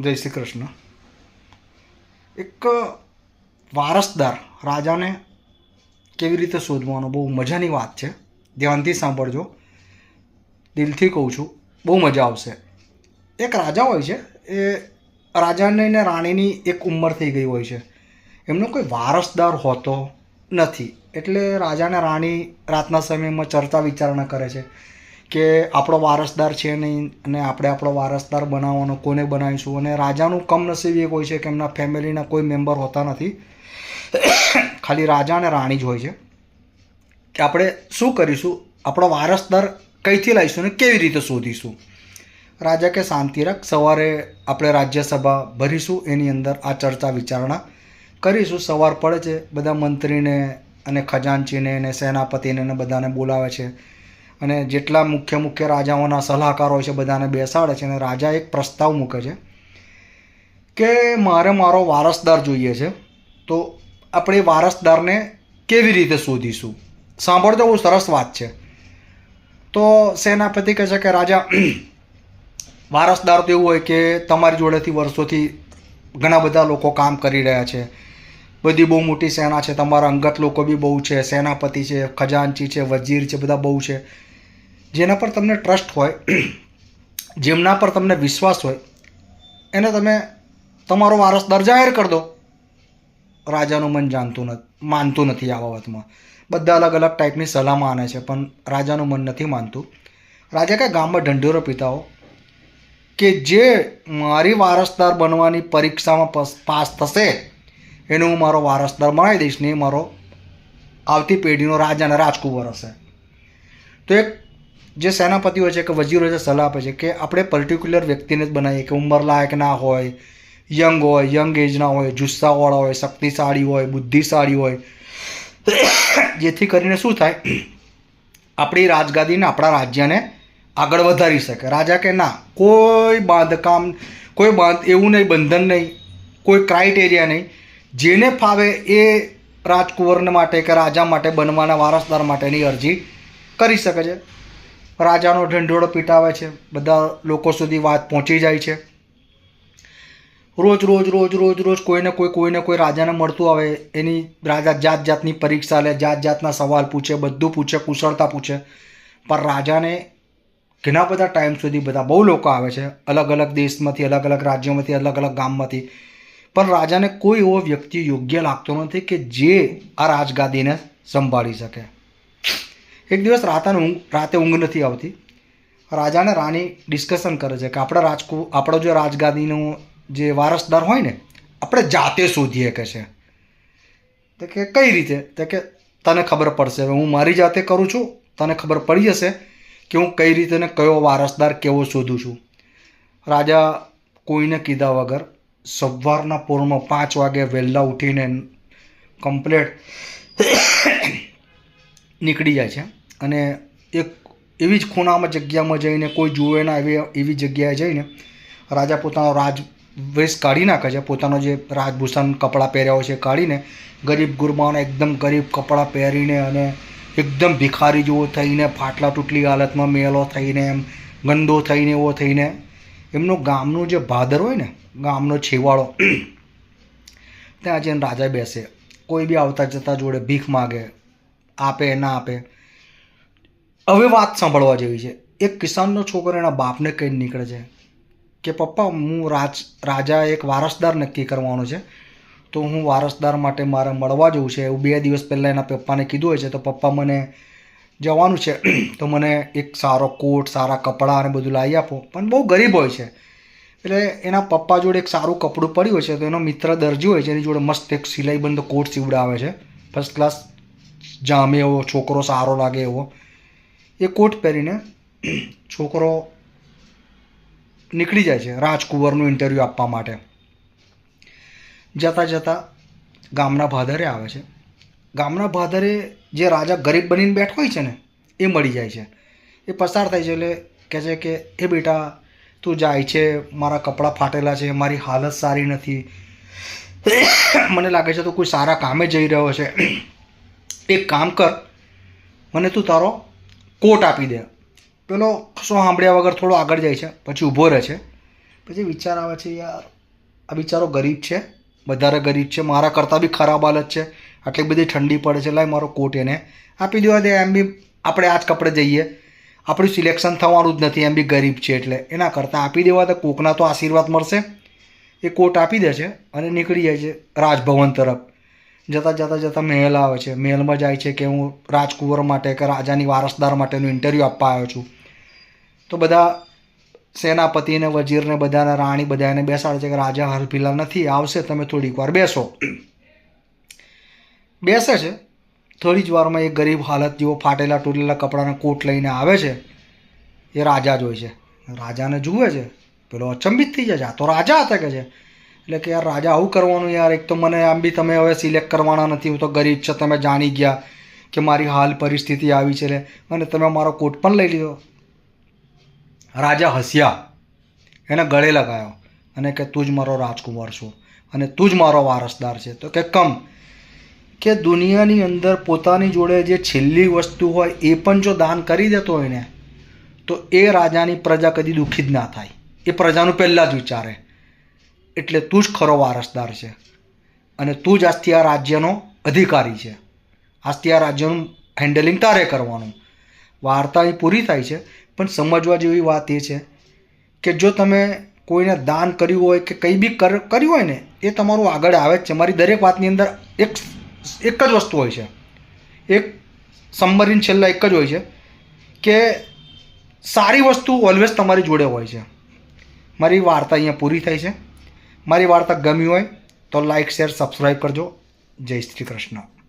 જય શ્રી કૃષ્ણ. એક વારસદાર રાજાને કેવી રીતે શોધવાનો? બહુ મજાની વાત છે. ધ્યાનથી સાંભળજો. દિલથી કહું છું, બહુ મજા આવશે. એક રાજા હોય છે, એ રાજાને ને રાણીની એક ઉંમર થઈ ગઈ હોય છે. એમનો કોઈ વારસદાર હોતો નથી. એટલે રાજાને રાણી રાતના સમયમાં ચર્ચા વિચારણા કરે છે. કે આપણો વારસદાર છે નહીં અને આપણે આપણો વારસદાર બનાવવાનો કોને બનાવીશું? અને રાજાનું કમનસીબ એક હોય છે કે એમના ફેમિલીના કોઈ મેમ્બર હોતા નથી. ખાલી રાજા અને રાણી જ હોય છે. કે આપણે શું કરીશું? આપણો વારસદાર કઈથી લાવીશું અને કેવી રીતે શોધીશું? રાજા કે, શાંતિ રાખ, સવારે આપણે રાજ્યસભા ભરીશું, એની અંદર આ ચર્ચા વિચારણા કરીશું. સવાર પડે છે, બધા મંત્રીને અને ખજાનચીને અને સેનાપતિને બધાને બોલાવે છે. અને જેટલા મુખ્ય મુખ્ય રાજાઓના સલાહકારો છે બધાને બેસાડે છે અને રાજા એક પ્રસ્તાવ મૂકે છે કે મારે મારો વારસદાર જોઈએ છે. તો આપણે વારસદારને કેવી રીતે શોધીશું? સાંભળતો બહુ સરસ વાત છે. તો સેનાપતિ કહે છે કે, રાજા, વારસદાર તો એવું હોય કે તમારી જોડેથી વર્ષોથી ઘણા બધા લોકો કામ કરી રહ્યા છે. બધી બહુ મોટી સેના છે, તમારા અંગત લોકો બી બહુ છે, સેનાપતિ છે, ખજાનચી છે વજીર છે, બધા બહુ છે. જેના પર તમને ટ્રસ્ટ હોય, જેમના પર તમને વિશ્વાસ હોય, એને તમે તમારો વારસદાર જાહેર કરી દો. રાજાનું મન જાણતું નથી માનતું નથી આ બાબતમાં. બધા અલગ અલગ ટાઈપની સલાહ માને છે, પણ રાજાનું મન નથી માનતું. રાજા કે ગામમાં ઢંઢેરો પિતાઓ, કે જે મારી વારસદાર બનવાની પરીક્ષામાં પસ- થશે, એને હું મારો વારસદાર બનાવી દઈશ ને મારો આવતી પેઢીનો રાજા અને રાજકુંવર હશે. તો એક જે સેનાપતિ હોય છે કે વજીરો છે, સલાહ આપે છે કે આપણે પર્ટિક્યુલર વ્યક્તિને જ બનાવીએ કે ઉંમર લાયક ના હોય યંગ હોય યંગ એજના હોય, જુસ્સાવાળા હોય, શક્તિશાળી હોય, બુદ્ધિશાળી હોય. જેથી કરીને શું થાય, આપણી રાજગાદીને આપણા રાજ્યને આગળ વધારી શકે. રાજા કે ના, કોઈ બાંધકામ, કોઈ બાંધ, એવું નહીં, બંધન નહીં, કોઈ ક્રાઇટેરિયા નહીં. જેને ફાવે એ રાજકુંવરને માટે કે રાજા માટે બનવાના વારસદાર માટેની અરજી કરી શકે છે. રાજાનો ઢંઢોળો પીટાવે છે. બધા લોકો સુધી વાત પહોંચી જાય છે. રોજ રોજ રોજ રોજ રોજ કોઈને કોઈ કોઈને કોઈ રાજાને મળતું આવે. એની રાજા જાત જાતની પરીક્ષા લે, જાત જાતના સવાલ પૂછે, બધું પૂછે, કુશળતા પૂછે. પણ રાજાને ઘણા બધા ટાઈમ સુધી બધા બહુ લોકો આવે છે. અલગ અલગ દેશમાંથી, અલગ અલગ રાજ્યોમાંથી, અલગ અલગ ગામમાંથી. પણ રાજાને કોઈ એવો વ્યક્તિ યોગ્ય લાગતો નથી કે જે આ રાજગાદીને સંભાળી શકે. એક દિવસ રાતાને ઊંઘ રાતે ઊંઘ નથી આવતી. રાજાને રાણી ડિસ્કશન કરે છે કે આપણે રાજકુ આપણો જે રાજગાદીનો જે વારસદાર હોય ને, આપણે જાતે શોધીએ કે છે. તો કે કઈ રીતે? તો કે તને ખબર પડશે. હવે હું મારી જાતે કરું છું. તને ખબર પડી જશે કે હું કઈ રીતે ને કયો વારસદાર કેવો શોધું છું. રાજા કોઈને કીધા વગર સવારના પોરમાં પાંચ વાગે વહેલા ઉઠીને કમ્પ્લેટ નીકળી જાય છે. અને એક એવી જ ખૂણામાં જગ્યામાં જઈને કોઈ જુએ ના એવી એવી જગ્યાએ જઈને રાજા પોતાનો રાજ વેશ કાઢી નાખે છે. પોતાનો જે રાજભૂષણ કપડાં પહેર્યા હોય છે કાઢીને ગરીબ ગુરબાઓને એકદમ ગરીબ કપડાં પહેરીને અને એકદમ ભિખારી જેવો થઈને, ફાટલા તૂટલી હાલતમાં મેલો થઈને, એમ ગંદો થઈને, એવો થઈને એમનો ગામનો જે ભાદર હોય ને, ગામનો છેવાડો ત્યાં જઈને રાજા બેસે. કોઈ બી આવતા જતા જોડે ભીખ માગે, આપે, ના આપે હવે વાત સાંભળવા જેવી છે. એક કિસાનનો છોકરો એના બાપને કહીને નીકળે છે કે, પપ્પા, હું રાજ રાજા એક વારસદાર નક્કી કરવાનો છે. તો હું વારસદાર માટે મારે મળવા જવું છે. એવું બે દિવસ પહેલાં એના પપ્પાને કીધું હોય છે. તો પપ્પા મને જવાનું છે. તો મને એક સારો કોટ, સારા કપડાં અને બધું લાવી આપો. પણ બહુ ગરીબ હોય છે. એટલે એના પપ્પા જોડે એક સારું કપડું પડ્યું હોય છે. તો એનો મિત્ર દરજી હોય છે. એની જોડે મસ્ત એક સિલાઈબંધ કોટ સીવડાવે છે. ફર્સ્ટ ક્લાસ જામે એવો, છોકરો સારો લાગે એવો. એ કોટ પહેરીને છોકરો નીકળી જાય છે રાજકુંવરનું ઇન્ટરવ્યૂ આપવા માટે. જતાં જતાં ગામના ભાદરે આવે છે. ગામના ભાદરે જે રાજા ગરીબ બનીને બેઠો હોય છે ને, એ મળી જાય છે. એ પસાર થાય છે એટલે કહે છે કે, એ બેટા, તું જાય છે, મારા કપડાં ફાટેલા છે, મારી હાલત સારી નથી. મને લાગે છે તું કોઈ સારા કામે જઈ રહ્યો છે એક કામ કર, મને તું તારો કોટ આપી દે. પેલો કશો સાંભળ્યા વગર થોડો આગળ જાય છે, પછી ઊભો રહે છે. પછી વિચાર આવે છે, યાર, આ બિચારો ગરીબ છે, વધારે ગરીબ છે, મારા કરતાં બી ખરાબ હાલત છે, આટલી બધી ઠંડી પડે છે, લાય મારો કોટ એને આપી દેવા દે એમ બી આપણે આ જ કપડે જઈએ. આપણું સિલેક્શન થવાનું જ નથી, એમ બી ગરીબ છે એટલે. એના કરતાં આપી દેવા તો કોકના તો આશીર્વાદ મળશે. એ કોટ આપી દે છે અને નીકળી જાય છે રાજભવન તરફ. જતાં જતાં જતાં મહેલ આવે છે. મહેલમાં જાય છે કે હું રાજકુંવર માટે કે રાજાની વારસદાર માટેનું ઇન્ટરવ્યૂ આપવા આવ્યો છું. તો બધા સેનાપતિને વજીરને બધાને રાણી બધાને બેસાડે છે કે રાજા હાલ નથી, આવશે તમે થોડીક વાર બેસો. બેસે છે. થોડી જ વારમાં એ ગરીબ હાલત જેવો ફાટેલા તૂટેલા કપડાના કોટ લઈને આવે છે. એ રાજા જ હોય છે. રાજાને જુએ છે. પેલો અચંબિત થઈ જાય તો રાજા હતા કે છે. એટલે કે યાર રાજા આવું કરવાનું યાર? એક તો મને આમ બી તમે હવે સિલેક્ટ કરવાના નથી. હું તો ગરીબ છે, તમે જાણી ગયા કે મારી હાલ પરિસ્થિતિ આવી છે અને તમે મારો કોટ પણ લઈ લીધો. રાજા હસ્યા. એને ગળે લગાયો અને કે તું જ મારો રાજકુમાર છો અને તું જ મારો વારસદાર છે. તો કે કમ કે દુનિયાની અંદર પોતાની જોડે જે છેલ્લી વસ્તુ હોય એ પણ જો દાન કરી દેતો હોય ને, તો એ રાજાની પ્રજા કદી દુઃખી જ ના થાય. એ પ્રજાનું પહેલાં જ વિચારે. એટલે તું જ ખરો વારસદાર છે. અને તું જ આજથી રાજ્યનો અધિકારી છે. આજથી આ રાજ્યનું હેન્ડલિંગ તારે કરવાનું. વાર્તા અહીં પૂરી થાય છે, પણ સમજવા જેવી વાત એ છે કે જો તમે કોઈને દાન કર્યું હોય કે કંઈ બી કર, કર્યું હોય ને, એ તમારું આગળ આવે જ છે. મારી દરેક વાતની અંદર એક એક જ વસ્તુ હોય છે. એક સંબરીન છેલ્લા એક જ હોય છે કે સારી વસ્તુ ઓલવેઝ તમારી જોડે હોય છે. મારી વાર્તા અહીંયા પૂરી થઈ છે. મારી વાર્તા ગમી હોય તો લાઈક શેર સબસ્ક્રાઈબ કરજો. જય શ્રી કૃષ્ણ.